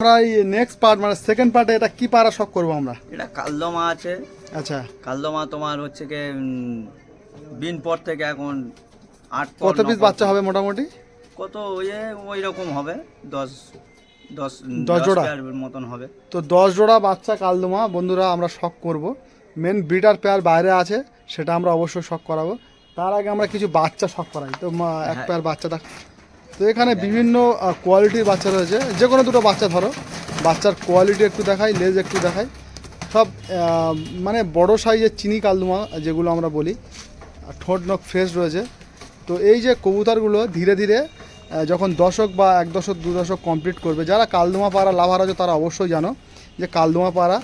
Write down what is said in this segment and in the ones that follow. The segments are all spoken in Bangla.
আমরা এই নেক্সট পার্ট মানে সেকেন্ড পার্টে এটা কি পারা শখ করব আমরা? এটা কালদমা আছে। আচ্ছা। কালদমা তোমার হচ্ছে কি বিন পর থেকে এখন আট কত পিস বাচ্চা হবে মোটামুটি? কত ওই ওই রকম হবে। দশ দশ দশ জোড়া? মতন হবে। তো দশ জোড়া বাচ্চা কালদমা বন্ধুরা আমরা শখ করব। মেন ব্রিডার পেয়ার বাইরে আছে সেটা আমরা অবশ্যই শখ করাবো। তার আগে আমরা কিছু বাচ্চা শখ করাই। তো এক হ্যাঁ। পেয়ার বাচ্চা দেখ। তো এখানে বিভিন্ন কোয়ালিটির বাচ্চা রয়েছে। যে কোনো দুটো বাচ্চা ধরো। বাচ্চার কোয়ালিটি একটু দেখাই, লেজ একটু দেখাই। সব মানে বড় সাইজের চিনি কালদমা, যেগুলো আমরা বলি ঠোঁট নখ ফ্রেশ রয়েছে। তো এই যে কবুতরগুলো ধীরে ধীরে যখন দশক বা এক দশক, দু দশক কমপ্লিট করবে, যারা কালদমা পাড়া লাভার আছে তারা অবশ্যই জানো যে কালদমা পাড়া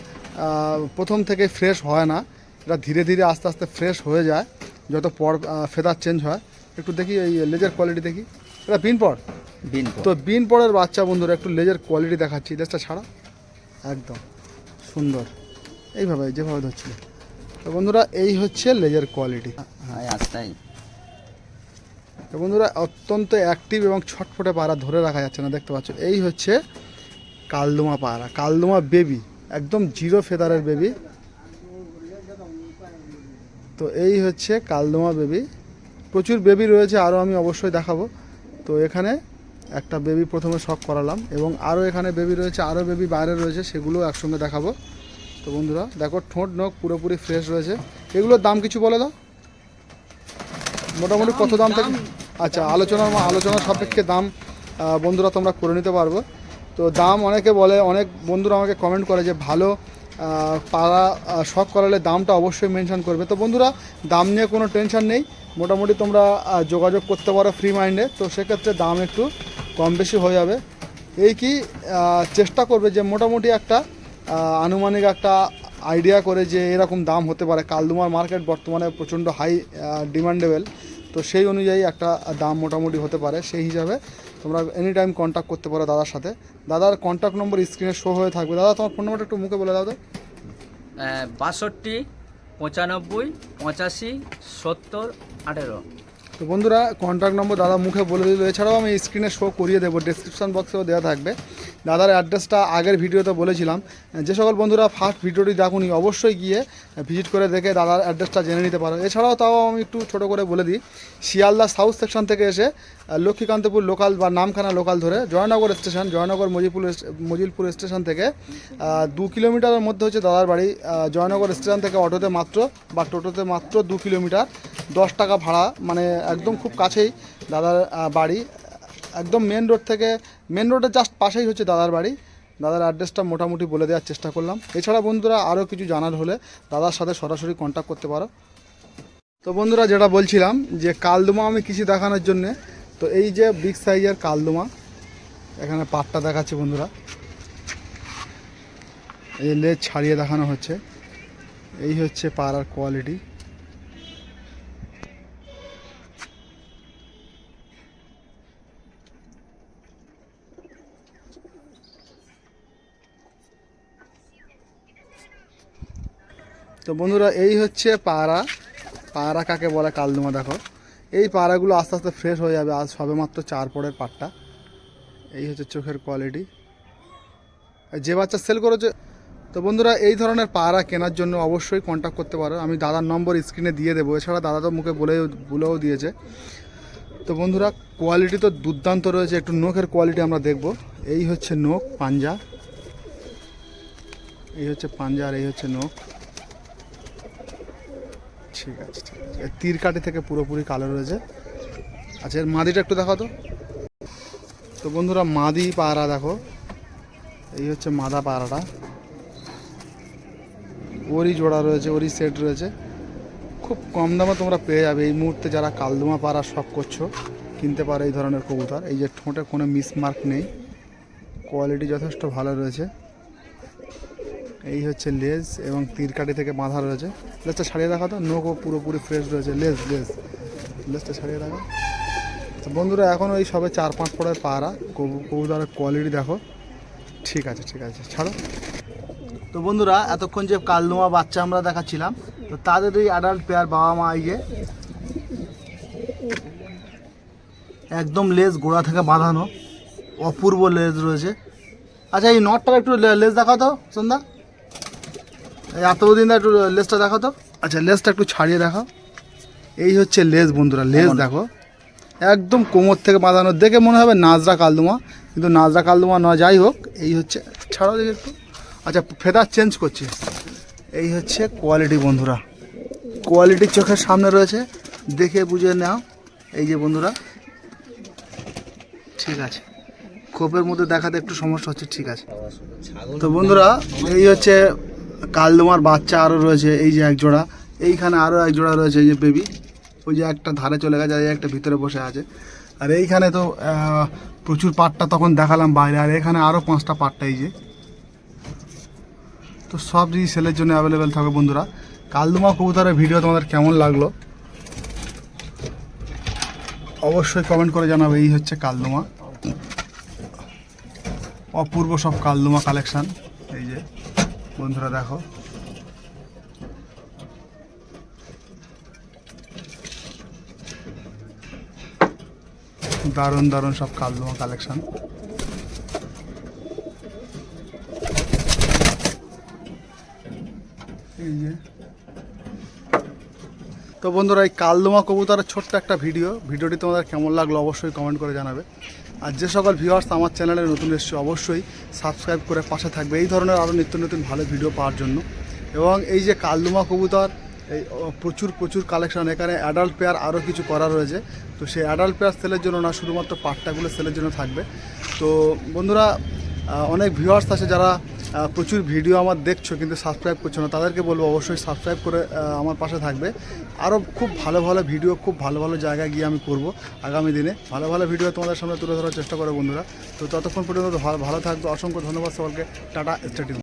প্রথম থেকে ফ্রেশ হয় না। এটা ধীরে ধীরে আস্তে আস্তে ফ্রেশ হয়ে যায়। যত পর ফেদার চেঞ্জ হয়। একটু দেখি এই লেজার কোয়ালিটি দেখি। এটা বিন পর বিন তো বিন পরের বাচ্চা বন্ধুরা একটু লেজের কোয়ালিটি দেখাচ্ছি লেজটা ছাড়া। একদম। সুন্দর। এইভাবে যেভাবে ধরছিল। তো বন্ধুরা এই হচ্ছে লেজের কোয়ালিটি হ্যাঁ আস্তাই তো বন্ধুরা অত্যন্ত অ্যাক্টিভ এবং ছটফটে পায়রা ধরে রাখা যাচ্ছে না দেখতে পাচ্ছ। এই হচ্ছে কালদমা পায়রা কালদমা বেবি একদম জিরো ফেদারের বেবি তো এই হচ্ছে কালদমা বেবি প্রচুর বেবি রয়েছে আরও আমি অবশ্যই দেখাবো। তো এখানে একটা বেবি প্রথমে শখ করালাম এবং আরও এখানে বেবি রয়েছে আরও বেবি বাইরে রয়েছে, সেগুলো একসঙ্গে দেখাবো। তো বন্ধুরা, দেখো ঠোঁট, নখ পুরোপুরি ফ্রেশ রয়েছে। এগুলোর দাম কিছু বলে দাও? মোটামুটি কত দাম থেকে? আচ্ছা আলোচনার আলোচনার সাপেক্ষে দাম বন্ধুরা তোমরা করে নিতে পারব। তো দাম অনেকে বলে, অনেক বন্ধুরা আমাকে কমেন্ট করে যে ভালো পাড়া শখ করালে দামটা অবশ্যই মেনশন করবে। তো বন্ধুরা, দাম নিয়ে কোনো টেনশন নেই। মোটামুটি তোমরা যোগাযোগ করতে পারো ফ্রি মাইন্ডে তো সেক্ষেত্রে দাম একটু কম বেশি হয়ে যাবে। এই কি চেষ্টা করবে যে মোটামুটি একটা আনুমানিক একটা আইডিয়া করে যে এরকম দাম হতে পারে। কালদুমার মার্কেট বর্তমানে প্রচণ্ড হাই ডিমান্ডেবল তো সেই অনুযায়ী একটা দাম মোটামুটি হতে পারে। সেই হিসাবে তোমরা এনি টাইম কন্ট্যাক্ট করতে পারো দাদার সাথে। দাদার কন্ট্যাক্ট নম্বর স্ক্রিনে শো হয়ে থাকবে। দাদা, তোমার ফোন নম্বরটা একটু মুখে বলে দাও তো। বাষট্টি পঁচানব্বই, পঁচাশি, সত্তর, আঠেরো। তো বন্ধুরা কন্ট্যাক্ট নম্বর দাদা মুখে বলে দিল। এছাড়াও আমি স্ক্রিনে শো করিয়ে দেবো ডিসক্রিপশান বক্সেও দেওয়া থাকবে। দাদার অ্যাড্রেসটা আগের ভিডিওতে বলেছিলাম। যে সকল বন্ধুরা ফার্স্ট ভিডিওটি দেখুনি, অবশ্যই গিয়ে ভিজিট করে দেখে দাদার অ্যাড্রেসটা জেনে নিতে পারো। এছাড়াও তাও আমি একটু ছোট করে বলে দিই, শিয়ালদা সাউথ সেকশন থেকে এসে লক্ষ্মীকান্তপুর লোকাল বা নামখানা লোকাল ধরে জয়নগর স্টেশন জয়নগর মজিপুর মজিলপুর স্টেশন থেকে দু কিলোমিটারের মধ্যে হচ্ছে দাদার বাড়ি। জয়নগর স্টেশন থেকে অটোতে মাত্র বা টোটোতে মাত্র দু কিলোমিটার, দশ টাকা ভাড়া মানে একদম খুব কাছেই দাদার বাড়ি। একদম মেন রোড থেকে মেন রোডের জাস্ট পাশেই হচ্ছে দাদার বাড়ি। দাদার অ্যাড্রেসটা মোটামুটি বলে দেওয়ার চেষ্টা করলাম। এছাড়া বন্ধুরা আরও কিছু জানার হলে দাদার সাথে সরাসরি কন্ট্যাক্ট করতে পারো। তো বন্ধুরা যেটা বলছিলাম যে কালদমা আমি কিছু দেখানোর জন্যে, তো এই যে বিগ সাইজের কালদমা, এখানে পাটটা দেখাচ্ছে বন্ধুরা। এই লেজ ছাড়িয়ে দেখানো হচ্ছে। এই হচ্ছে পাড়ার কোয়ালিটি তো বন্ধুরা, এই হচ্ছে পাড়া। পাড়া কাকে বলে? কালদমা দেখো। এই পাড়াগুলো আস্তে আস্তে ফ্রেশ হয়ে যাবে আজ সবে মাত্র চার পরের পাটটা এই হচ্ছে চোখের কোয়ালিটি যে বাচ্চা সেল করেছে তো বন্ধুরা, এই ধরনের পাড়া কেনার জন্য অবশ্যই কন্ট্যাক্ট করতে পারো। আমি দাদার নম্বর স্ক্রিনে দিয়ে দেবো। এছাড়া দাদা তো মুখে বলেও বলেও দিয়েছে। তো বন্ধুরা কোয়ালিটি তো দুর্দান্ত রয়েছে। একটু নখের কোয়ালিটি আমরা দেখব। এই হচ্ছে নখ, পাঞ্জা। এই হচ্ছে পাঞ্জা আর এই হচ্ছে নখ। ঠিক আছে ঠিক আছে। তীর কাটি থেকে পুরোপুরি কালো রয়েছে। আচ্ছা এর মাদিটা একটু দেখো তো। তো বন্ধুরা, মাদি পায়রা দেখো। এই হচ্ছে মাদা পায়রাটা ওরই জোড়া রয়েছে, ওরই সেট রয়েছে। খুব কম দামে তোমরা পেয়ে যাবে। এই মুহূর্তে যারা কালদমা পাড়া শখ করছ, কিনতে পারো এই ধরনের কবুতর। এই যে ঠোঁটে কোনো মিসমার্ক নেই। কোয়ালিটি যথেষ্ট ভালো রয়েছে। এই হচ্ছে লেজ এবং তীর তীরকাটি থেকে বাঁধা রয়েছে। লেজটা সারিয়ে রাখা তো নোকও পুরোপুরি ফ্রেশ রয়েছে। লেজ লেজ, লেজটা সারিয়ে রাখা। তো বন্ধুরা, এখন ওই সবে চার পাঁচ পরের পাড়া। কবু কবুতরের কোয়ালিটি দেখো। ঠিক আছে ঠিক আছে, ছাড়ো। তো বন্ধুরা, এতক্ষণ যে কালদোমা বাচ্চা আমরা দেখাচ্ছিলাম, তো তাদের এই অ্যাডাল্ট পেয়ার বাবা মা এই যে একদম লেজ গোড়া থেকে বাঁধানো, অপূর্ব লেজ রয়েছে। আচ্ছা এই নটটা একটু লে- লেস দেখাও তো, সন্ধ্যা। এতদিন একটু লেসটা দেখাও তো। আচ্ছা লেসটা একটু ছাড়িয়ে দেখাও। এই হচ্ছে লেস বন্ধুরা লেস দেখো। একদম কোমর থেকে বাঁধানো দেখে মনে হবে নাজরা কালদুমা কিন্তু নাজরা কালদুমা নয় যাই হোক এই হচ্ছে ছাড়াও দেখি একটু। আচ্ছা ফেদার চেঞ্জ করছি। এই হচ্ছে কোয়ালিটি বন্ধুরা। কোয়ালিটি চোখের সামনে রয়েছে দেখে বুঝে নাও। এই যে বন্ধুরা ঠিক আছে। খোপের মধ্যে দেখাতে একটু সমস্যা হচ্ছে ঠিক আছে। তো বন্ধুরা এই হচ্ছে কালদমার বাচ্চা আরও রয়েছে, এই যে এক জোড়া। এইখানে আরও এক জোড়া রয়েছে, এই যে বেবি ওই যে একটা ধারে চলে গেছে আর একটা ভিতরে বসে আছে। আর এইখানে তো প্রচুর পাটটা তখন দেখালাম বাইরে, আর এখানে আরও পাঁচটা পাটটা এই যে। তো সব জিনিস সেলের জন্য অ্যাভেলেবেল থাকবে বন্ধুরা। কালদুমা কবুতরের ভিডিও তোমাদের কেমন লাগল? অবশ্যই কমেন্ট করে জানাবে, এই হচ্ছে কালদুমা। অপূর্ব সব কালদুমা কালেকশন বন্ধুরা, দেখো। দারুণ দারুণ সব কালদুমা কালেকশন তো বন্ধুরা, এই কালদমা কবুতরের ছোট্ট একটা ভিডিও। ভিডিওটি তোমাদের কেমন লাগল অবশ্যই কমেন্ট করে জানাবে। আর যে সকল ভিউয়ার্স আমার চ্যানেলে নতুন এসছে অবশ্যই সাবস্ক্রাইব করে পাশে থাকবে। এই ধরনের আরও নিত্য নতুন ভালো ভিডিও পাওয়ার জন্য। এবং এই যে কালদুমা কবুতর, এই প্রচুর প্রচুর কালেকশন এখানে অ্যাডাল্ট পেয়ার আরও কিছু করা রয়েছে। তো সেই অ্যাডাল্ট পেয়ার সেলের জন্য না, শুধুমাত্র পাট্টাগুলো সেলের জন্য থাকবে। তো বন্ধুরা অনেক ভিউয়ার্স আছে যারা প্রচুর ভিডিও আমার দেখছ, কিন্তু সাবস্ক্রাইব করছ না। তাদেরকে বলব অবশ্যই সাবস্ক্রাইব করে আমার পাশে থাকবে। আরও খুব ভালো ভালো ভিডিও, খুব ভালো ভালো জায়গায় গিয়ে আমি করব আগামী দিনে। ভালো ভালো ভিডিও তোমাদের সামনে তুলে ধরার চেষ্টা করো বন্ধুরা। তো ততক্ষণ পর্যন্ত ভালো থাকবে। অসংখ্য ধন্যবাদ সকলকে। Tata stadium